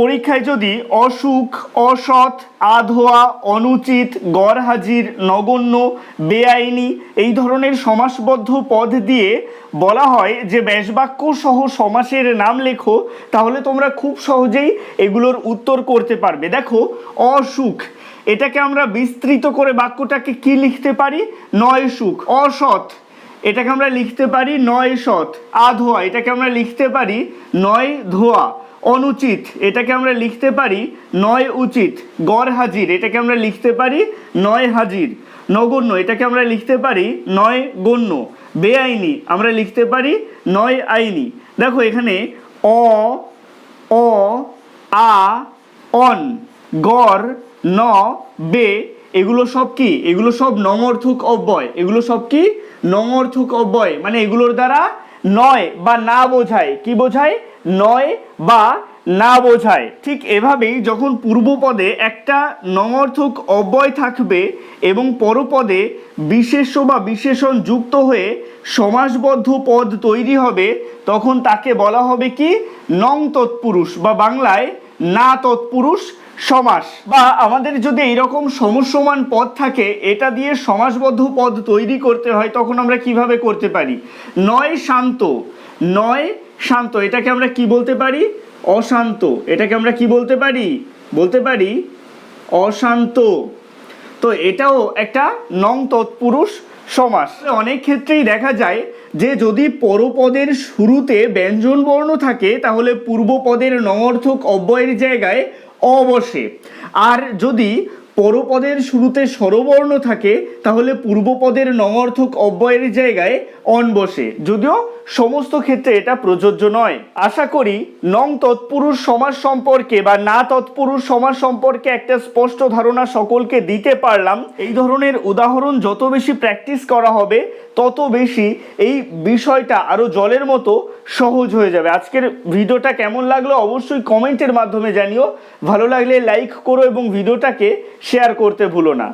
পরীক্ষায় যদি অসুখ, অসৎ, আধোয়া, অনুচিত, গড়হাজির, নগণ্য, বেআইনি এই ধরনের সমাসবদ্ধ পদ দিয়ে বলা হয় যে ব্যাসবাক্য সহ সমাসের নাম লেখো, তাহলে তোমরা খুব সহজেই এগুলোর উত্তর করতে পারবে। দেখো, অসুখ, এটাকে আমরা বিস্তৃত করে বাক্যটাকে কি লিখতে পারি? নয় সুখ, অসৎ এটাকে আমরা লিখতে পারি নয় সৎ আধোয়া এটাকে আমরা লিখতে পারি নয় ধোয়া, অনুচিত। এটাকে আমরা লিখতে পারি নয় উচিত, গড় হাজির। এটাকে আমরা লিখতে পারি নয় হাজির। নগণ্য, এটাকে আমরা লিখতে পারি নয় গণ্য। বেআইনি, আমরা লিখতে পারি নয় আইনি। দেখো এখানে অ অ, আ, অন, গড়, ন, বে, এগুলো সব কি? এগুলো সব নমর্থক অব্যয়। এগুলো সব কি? নঙর্থক অব্যয় মানে এগুলোর দ্বারা নয় বা না বোঝায়। কি বোঝায়? নয় বা না বোঝায়। ঠিক এভাবেই যখন পূর্বপদে একটা নঙর্থক অব্যয় থাকবে এবং পরপদে বিশেষ্য বা বিশেষণ যুক্ত হয়ে সমাসবদ্ধ পদ তৈরি হবে, তখন তাকে বলা হবে কি? নং তৎপুরুষ বা বাংলায় না তৎপুরুষ সমাস। বা আমাদের যদি এইরকম সমসমান পদ থাকে, এটা দিয়ে সমাসবদ্ধ পদ তৈরি করতে হয়, তখন আমরা কীভাবে করতে পারি? নয় শান্ত। নয় শান্ত, এটাকে আমরা কি বলতে পারি? অশান্ত। এটাকে আমরা কি বলতে পারি? বলতে পারি অশান্ত। তো এটাও একটা নং তৎপুরুষ সমাস অনেক ক্ষেত্রেই দেখা যায় যে যদি পরপদের শুরুতে ব্যঞ্জন বর্ণ থাকে, তাহলে পূর্বপদের নঙর্থক অব্যয়ের জায়গায় অবসে আর যদি পরপদের শুরুতে স্বরবর্ণ থাকে, তাহলে পূর্বপদের নঙর্থক অব্যয়ের জায়গায় অন বসে। যদিও সমস্ত ক্ষেত্রে এটা প্রযোজ্য নয়। আশা করি নং তৎপুরুষ সমাজ সম্পর্কে বা না তৎপুরুষ সমাজ সম্পর্কে একটা স্পষ্ট ধারণা সকলকে দিতে পারলাম। এই ধরনের উদাহরণ যত বেশি প্র্যাকটিস করা হবে তত বেশি এই বিষয়টা আরও জলের মতো সহজ হয়ে যাবে। আজকের ভিডিওটা কেমন লাগল অবশ্যই কমেন্টের মাধ্যমে জানিও। ভালো লাগলে লাইক করো এবং ভিডিওটাকে শেয়ার করতে ভুলো না।